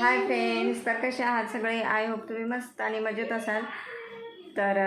Hi friends तर कसे आहात सगळे? आय होप तुम्ही मस्त आणि मजेत असाल. तर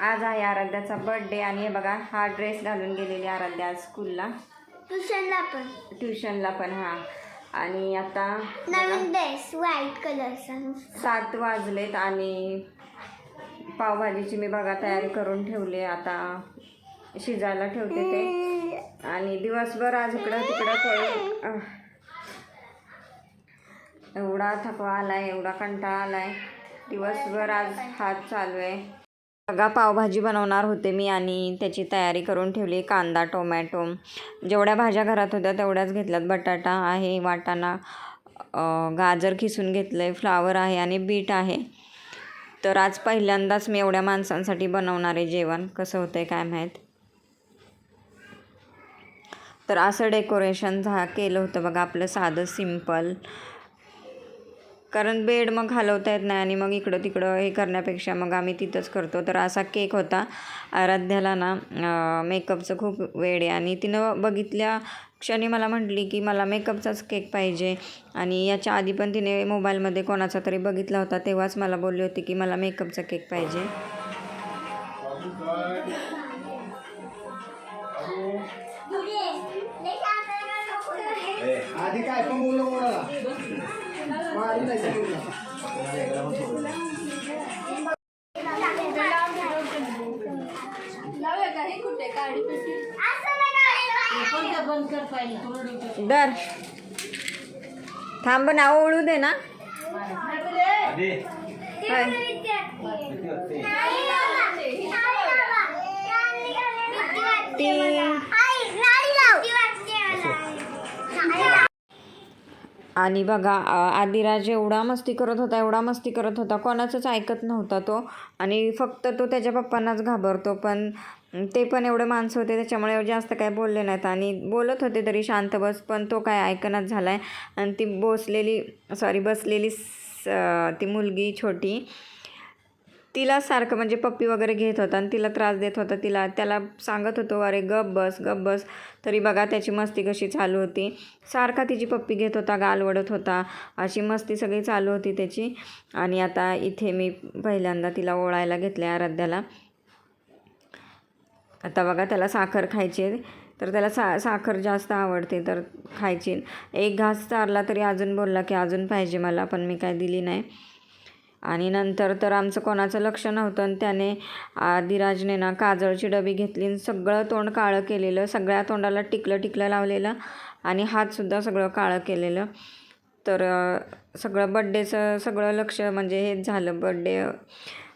आज आहे आराध्याचा बर्थडे आणि हे बघा हा ड्रेस घालून गेलेली आराध्या आज स्कूलला ट्युशनला पण. ट्युशनला पण हा. आणि आता नवीन ड्रेस व्हाईट कलरचा सात वाजलेत आणि पावभाजीची मी बघा तयारी करून ठेवली आता शिजायला ठेवते ते. आणि दिवसभर आज इकडं तिकडं. एवढा थकवा आला आहे एवढा कंटाळा आला आहे दिवसभर आज हात चालू आहे. बघा पावभाजी बनवणार होते मी आणि त्याची तयारी करून ठेवली. कांदा टोमॅटो. जेवढ्या भाज्या घरात होत्या तेवढ्याच घेतल्यात. बटाटा आहे वाटाणा गाजर खिसून घेतलं आहे फ्लावर आहे आणि बीट आहे. तर आज पहिल्यांदाच मी एवढ्या माणसांसाठी बनवणार आहे जेवण. कसं होतं आहे काय माहीत? तर असं डेकोरेशन झा केलं होतं बघा आपलं साधं सिंपल कारण बेड मग हलवता येत नाही आणि मग इकडं तिकडं हे करण्यापेक्षा मग आम्ही तिथंच करतो. तर असा केक होता. आराध्याला ना मेकअपचं खूप वेळ आहे आणि तिनं बघितल्या क्षणी मला म्हटली की मला मेकअपचाच केक पाहिजे आणि याच्या आधी पण तिने मोबाईलमध्ये कोणाचा तरी बघितला होता तेव्हाच मला बोलली होती की मला मेकअपचा केक पाहिजे. आधी काय? पण दर थांब ना ओळू दे ना. आणि बघा आदिराज एवढा मस्ती करत होता एवढा मस्ती करत होता कोणाचंच ऐकत नव्हता तो. आणि फक्त तो त्याच्या पप्पांनाच घाबरतो पण ते पण एवढे माणसं होते त्याच्यामुळे जास्त काय बोलले नाहीत. आणि बोलत होते तरी शांत बस पण तो काय ऐकणच झाला आहे आणि ती बसलेली सॉरी बसलेली ती मुलगी छोटी तिला सारखं म्हणजे पप्पी वगैरे घेत होता आणि तिला त्रास देत होता. तिला त्याला सांगत होतो अरे गप बस गप बस. तरी बघा त्याची मस्ती कशी चालू होती. सारखा तिची पप्पी घेत होता गाल वडत होता. अशी मस्ती सगळी चालू होती त्याची. आणि आता इथे मी पहिल्यांदा तिला ओळायला घेतले आराध्याला. आता बघा त्याला साखर खायची तर त्याला सा साखर जास्त आवडते तर खायची. एक घास चारला तरी अजून बोलला की अजून पाहिजे मला पण मी काय दिली नाही. आणि नंतर तर आमचं कोणाचं लक्ष नव्हतं आणि त्याने आदिराजने ना काजळची डबी घेतली आणि सगळं तोंड काळं केलेलं सगळ्या तोंडाला टिकलं टिकलं लावलेलं आणि हातसुद्धा सगळं काळं केलेलं. तर सगळं बड्डेचं सगळं लक्ष म्हणजे हेच झालं. बड्डे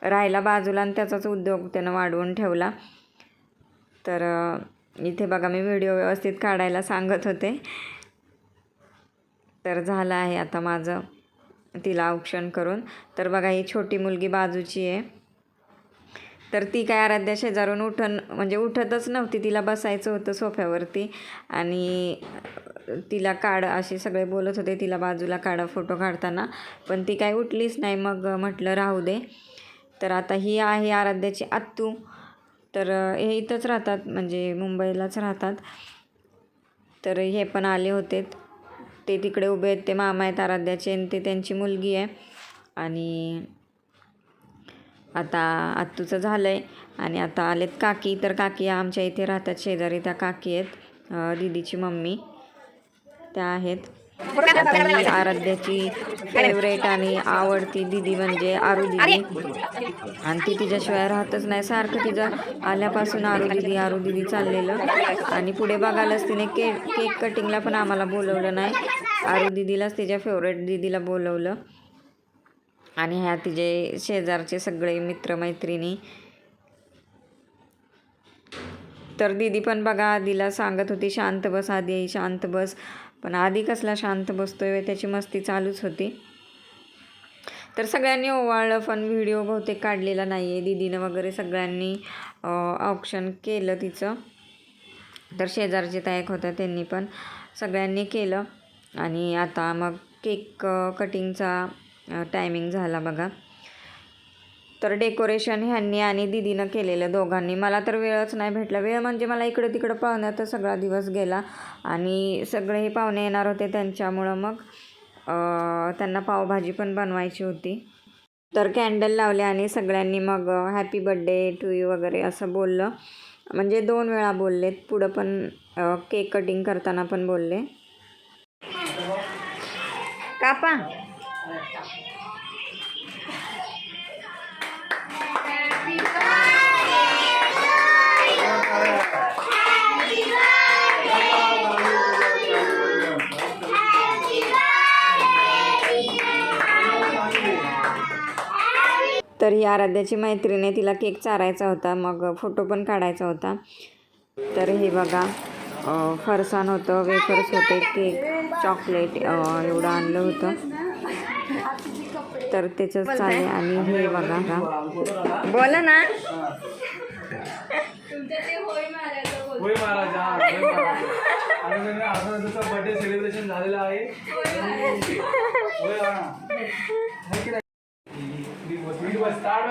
राहिला बाजूला आणि त्याचाच उद्योग त्यानं वाढवून ठेवला. तर इथे बघा मी व्हिडिओ व्यवस्थित काढायला सांगत होते. तर झालं आहे आता माझं. तिला औक्षण करून. तर बघा ही छोटी मुलगी बाजूची आहे. तर ती काय आराध्या शेजारून उठण म्हणजे उठतच नव्हती. तिला बसायचं होतं सोफ्यावरती. आणि तिला काढ असे सगळे बोलत होते. तिला बाजूला काढा फोटो काढताना. पण ती काय उठलीच नाही. मग म्हटलं राहू दे. तर आता ही आहे आराध्याची आत्तू. तर हे इथंच राहतात. म्हणजे मुंबईलाच राहतात. तर हे पण आले होते. ते तिकडे उभे आहेत ते मामा आहेत आराध्याचे आणि ते त्यांची मुलगी आहे. आणि आता आत्तूचं झालं आहे आणि आता आलेत काकी. तर काकी आमच्या इथे राहतात शेजारी त्या काकी आहेत दीदीची मम्मी. त्या आहेत. आता आराध्याची फेवरेट आणि आवडती दिदी म्हणजे आरू दिदी आणि ती तिच्याशिवाय राहतच नाही. सारखं तिचं आल्यापासून आरू दिदी आरू दिदी चाललेलं. आणि पुढे बघायलाच तिने के केक कटिंगला पण आम्हाला बोलवलं नाही. आरू दिदीलाच तिच्या फेवरेट दिदीला बोलवलं. आणि ह्या तिचे शेजारचे सगळे मित्रमैत्रिणी. तर दिदी पण बघा आधीला सांगत होती शांत बस आधी शांत बस. पण आधी कसला शांत बसतोय त्याची मस्ती चालूच होती. तर सगळ्यांनी ओवाळलं पण व्हिडिओ बहुतेक काढलेला नाही आहे दिदीनं वगैरे सगळ्यांनी ऑप्शन केलं तिचं. तर शेजारचे तायक होत्या त्यांनी पण सगळ्यांनी केलं. आणि आता मग केक कटिंगचा टायमिंग झाला बघा. तर डेकोरेशन ह्यांनी आणि दिदीनं केलेलं दोघांनी. मला तर वेळच नाही भेटला. वेळ म्हणजे मला इकडं तिकडं पाहुण्यात सगळा दिवस गेला. आणि सगळे हे पाहुणे येणार होते त्यांच्यामुळं मग त्यांना पावभाजी पण बनवायची होती. तर कॅन्डल लावले आणि सगळ्यांनी मग हॅपी बड्डे टू यू वगैरे असं बोललं. म्हणजे दोन वेळा बोललेत. पुढं पण केक कटिंग करताना पण बोलले. कापा तर ही आराध्याची मैत्रीण तिला केक चारायचा होता मग फोटो पण काढायचा होता. तर हे बघा फरसाण होतं वेफर्स होते केक चॉकलेट अं, एवढं आणलं होतं. तर त्याचं चालेल. आणि हे बघा. बोला ना. हा बर्थडे सेलिब्रेशन झालेलं आहे. हा. है. की स्टार्ट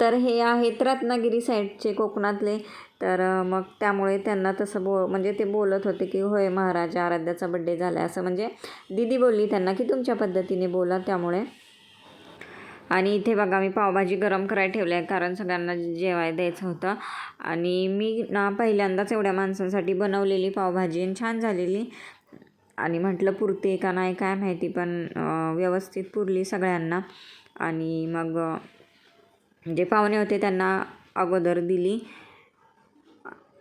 तर हे आहेत रत्नागिरी साईडचे कोकणातले. तर मग त्यामुळे त्यांना तसं बो म्हणजे ते बोलत होते की होय महाराज आराध्याचा बड्डे झाला आहे असं म्हणजे दिदी बोलली त्यांना की तुमच्या पद्धतीने बोला त्यामुळे. आणि इथे बघा मी पावभाजी गरम करायला ठेवली आहे कारण सगळ्यांना जेवाय द्यायचं होतं. आणि मी ना पहिल्यांदाच एवढ्या माणसांसाठी बनवलेली पावभाजी आणि छान झालेली. आणि म्हटलं पुरते का नाही काय माहिती पण व्यवस्थित पुरली सगळ्यांना. आणि मग जे पाहुणे होते त्यांना अगोदर दिली.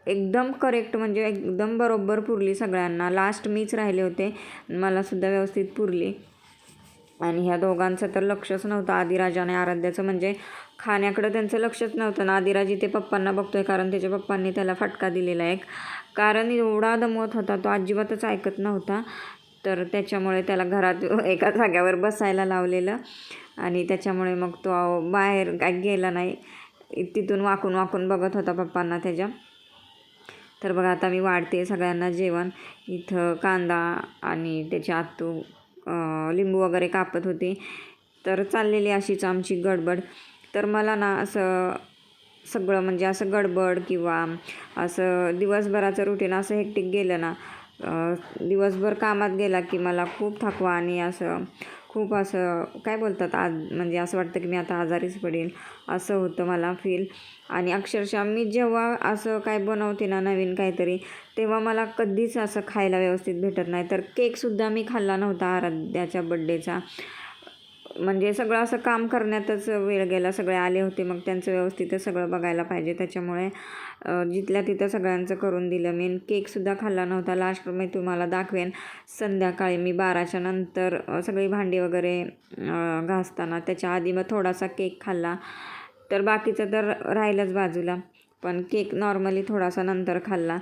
एकदम करेक्ट म्हणजे एकदम बरोबर पुरली सगळ्यांना. लास्ट मीच राहिले होते. मलासुद्धा व्यवस्थित पुरली. आणि ह्या दोघांचं तर लक्षच नव्हतं. आदिराजा आणि आराध्याचं म्हणजे खाण्याकडं त्यांचं लक्षच नव्हतं. ना आदिराज इथे पप्पांना बघतोय कारण त्याच्या पप्पांनी त्याला फटका दिलेला एक. कारण एवढा दमवत होता तो अजिबातच ऐकत नव्हता. तर त्याच्यामुळे त्याला घरात एका जाग्यावर बसायला लावलेलं आणि त्याच्यामुळे मग तो बाहेर काय गेला नाही. तिथून वाकून वाकून बघत होता पप्पांना त्याच्या. तर बघा आता मी वाढते सगळ्यांना जेवण. इथं कांदा आणि त्याची आतू लिंबू वगैरे कापत होते. तर चाललेली अशीच आमची गडबड. तर मला ना असं सगळं म्हणजे असं गडबड किंवा असं दिवसभराचं रुटीन असं हेक्टिक गेलं ना दिवसभर कामात गेला की मला खूप थकवा आणि असं खूप असं काय बोलतात आज म्हणजे असं वाटतं की मी आता आजारीच पडेल असं होतं मला फील आणि अक्षरशः मी जेव्हा असं काय बनवते ना नवीन काहीतरी तेव्हा मला कधीच असं खायला व्यवस्थित भेटत नाही. तर केकसुद्धा मी खाल्ला नव्हता आराध्याच्या बड्डेचा म्हणजे सगळं असं काम करण्यातच वेळ गेला. सगळे आले होते मग त्यांचं व्यवस्थित सगळं बघायला पाहिजे. त्याच्यामुळे जिथल्या तिथं सगळ्यांचं करून दिलं. मी केकसुद्धा खाल्ला नव्हता. लास्ट मी तुम्हाला दाखवेन. संध्याकाळी मी बाराच्या नंतर सगळी भांडी वगैरे घासताना त्याच्या आधी मग थोडासा केक खाल्ला. तर बाकीचं तर राहिलंच बाजूला. पण केक नॉर्मली थोडासा नंतर खाल्ला.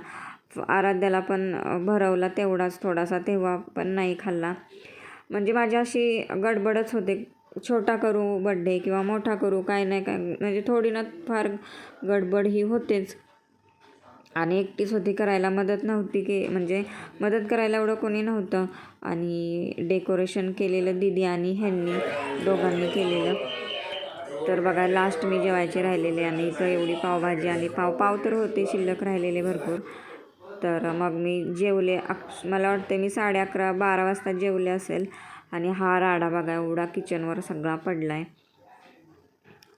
आराध्याला पण भरवला तेवढाच थोडासा तेव्हा पण नाही खाल्ला. म्हणजे माझी अशी गडबडच होते. छोटा करू बड्डे किंवा मोठा करू काय नाही काय म्हणजे थोडी ना फार गडबड ही होतेच. आणि एकटीच होती करायला मदत नव्हती की म्हणजे मदत करायला एवढं कोणी नव्हतं. आणि डेकोरेशन केलेलं दिदी आणि ह्यांनी दोघांनी केलेलं. तर बघा लास्ट मी जेवायचे राहिलेले आणि इथं एवढी पावभाजी आणि पाव पाव तर होते शिल्लक राहिलेले भरपूर. तर मग मी जेवले अक्ष मला वाटते मी साडे अकरा बारा वाजता जेवले असेल आणि हा राडा बघा एवढा किचनवर सगळा पडला आहे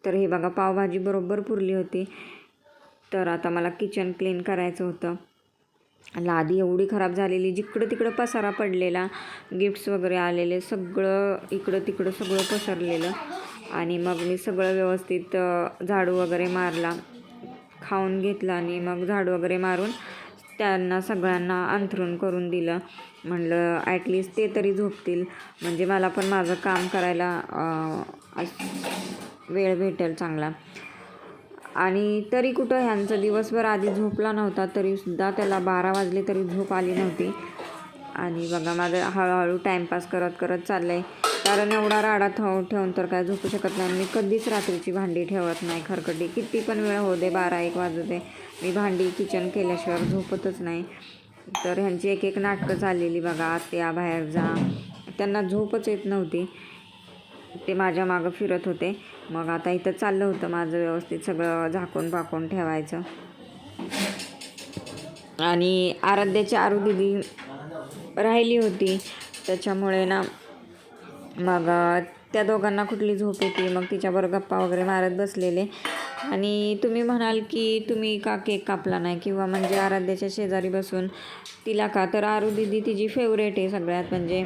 तर हे बघा पावभाजी बरोबर पुरली होती. तर आता मला किचन क्लीन करायचं होतं. लादी एवढी खराब झालेली जिकडं तिकडं पसारा पडलेला गिफ्ट्स वगैरे आलेले सगळं इकडं तिकडं सगळं पसरलेलं. आणि मग मी सगळं व्यवस्थित झाडू वगैरे मारला खाऊन घेतला आणि मग झाडू वगैरे मारून त्यांना सगळ्यांना अंथरून करून दिलं. म्हणलं ॲटलिस्ट ते तरी झोपतील. म्हणजे मला पण माझं काम करायला वेळ भेटेल चांगला. आणि तरी कुठं ह्यांचं दिवसभर आधी झोपला नव्हता तरीसुद्धा त्याला बारा वाजले तरी झोप आली नव्हती. आणि बघा माझं हळूहळू टाईमपास करत करत चाललं आहे कारण एवढा राडा ठेव ठेवून तर काय झोपू शकत नाही. मी कधीच रात्रीची भांडी ठेवत नाही खरकटी. किती पण वेळ होऊ दे बारा एक वाजू दे. मी भांडी किचन केल्याशिवाय झोपतच नाही. तर ह्यांची एक एक नाटकं चाललेली बघा. आत्या बाहेर जा. त्यांना झोपच येत नव्हती. ते माझ्या मागं फिरत होते. मग आता इथं चाललं होतं माझं व्यवस्थित सगळं झाकून पाकून ठेवायचं. आणि आराध्याची आरू दिदी राहिली होती. त्याच्यामुळे ना मग त्या दोघांना कुठली झोप येते? मग तिच्याबरोबर गप्पा वगैरे मारत बसलेले. आणि तुम्ही म्हणाल की तुम्ही का केक कापला नाही? किंवा म्हणजे आराध्याच्या शेजारी बसून तिला का? तर आरू दिदी तिची फेवरेट आहे सगळ्यात. म्हणजे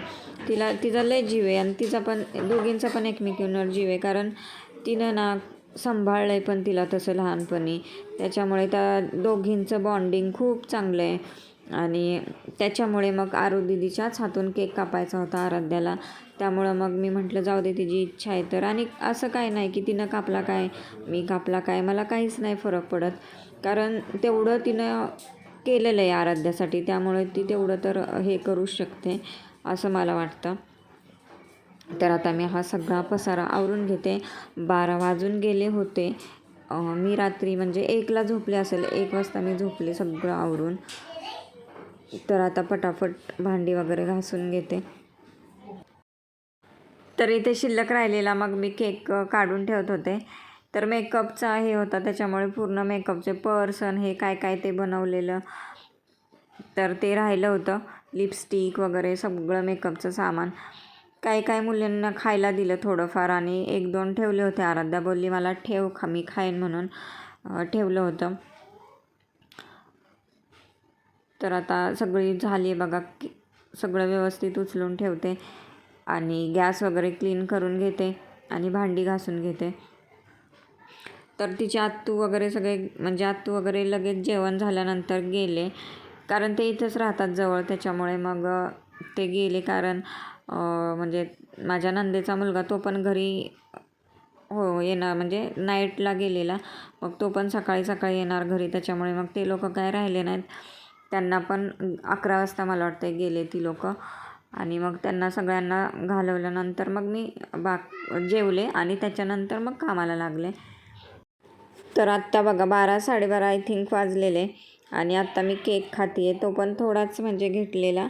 तिला तिचा लय जीव आहे. आणि तिचा पण दोघींचा पण एकमेकींवर जीव आहे. कारण तिनं ना सांभाळलं आहे पण तिला तसं लहानपणी. त्याच्यामुळे त्या दोघींचं बॉन्डिंग खूप चांगलं आहे. आणि त्याच्यामुळे मग आरू दिदीच्याच हातून केक कापायचा होता आराध्याला. त्यामुळं मग मी म्हटलं जाऊ दे तिची इच्छा आहे तर. आणि असं काय नाही की तिनं कापला काय मी कापला काय मला काहीच नाही फरक पडत. कारण तेवढं तिनं केलेलं आहे आराध्यासाठी त्यामुळे ती तेवढं तर हे करू शकते असं मला वाटतं. तर आता मी हा सगळा पसारा आवरून घेते. बारा वाजून गेले होते. मी रात्री म्हणजे एकला झोपले असेल एक वाजता मी झोपले सगळं आवरून. तर आता पटापट भांडी वगैरे घासून घेते. तर इथे शिल्लक राहिलेला मग मी केक काढून ठेवत होते. तर मेकअपचा हे होता त्याच्यामुळे पूर्ण मेकअपचे पर्सन हे काय काय ते बनवलेलं. तर ते राहिलं होतं लिपस्टिक वगैरे सगळं मेकअपचं सामान. काही काही मुलींना खायला दिलं थोडंफार आणि एक दोन ठेवले होते. आराध्या बोलली मला ठेव खा मी खाईन म्हणून ठेवलं होतं. तर आता सगळी झाली आहे बघा की सगळं व्यवस्थित उचलून ठेवते. आणि गॅस वगैरे क्लीन करून घेते आणि भांडी घासून घेते. तर तिचे आत्तू वगैरे सगळे म्हणजे आत्तू वगैरे लगेच जेवण झाल्यानंतर गेले. कारण ते इथंच राहतात जवळ त्याच्यामुळे मग ते गेले कारण म्हणजे माझ्या नंदेचा मुलगा तो पण घरी हो येणार म्हणजे नाईटला गेलेला. मग तो पण सकाळी सकाळी येणार घरी त्याच्यामुळे मग ते लोक काय राहिले नाहीत. त्यांना पण अकरा वाजता मला वाटतं गेले ती लोक. आणि मग त्यांना सगळ्यांना घालवल्यानंतर मग मी बाक जेवले आणि त्याच्यानंतर मग कामाला लागले. तर आत्ता बघा बारा साडेबारा आय थिंक वाजलेले. आणि आत्ता मी केक खाते तो पण थोडाच म्हणजे घेतलेला.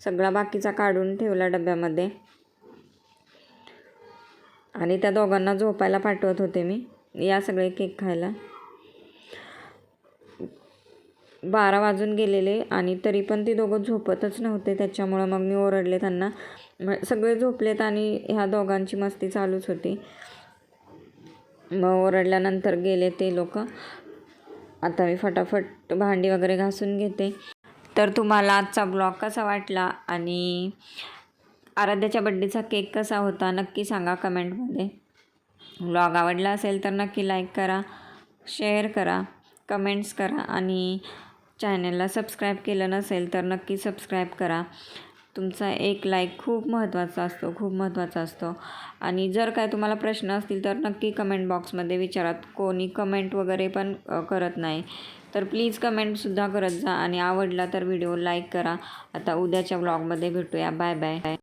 सगळा बाकीचा काढून ठेवला डब्यामध्ये. आणि त्या दोघांना झोपायला पाठवत होते मी. या सगळे केक खायला. बारा वाजून गेलेले आणि तरी पण ती दोघं झोपतच नव्हते त्याच्यामुळं मग मी ओरडले त्यांना. सगळे झोपलेत आणि ह्या दोघांची मस्ती चालूच होती. मग ओरडल्यानंतर गेले ते लोक. आता मी फटाफट भांडी वगैरे घासून घेते. तर तुम्हाला आजचा ब्लॉग कसा वाटला आणि आराध्याच्या बड्डेचा केक कसा होता नक्की सांगा कमेंटमध्ये. ब्लॉग आवडला असेल तर नक्की लाईक करा शेअर करा कमेंट्स करा आणि चॅनलला सबस्क्राईब केलं नसेल तर नक्की सबस्क्राईब करा. तुमचा एक लाईक खूप महत्त्वाचा असतो खूप महत्त्वाचा असतो. आणि जर काय तुम्हाला प्रश्न असतील तर नक्की कमेंट बॉक्समध्ये विचारात कोणी कमेंट वगैरे पण करत नाही. तर प्लीज कमेंटसुद्धा करत जा आणि आवडला तर व्हिडिओ लाईक करा. आता उद्याच्या ब्लॉगमध्ये भेटूया. Bye bye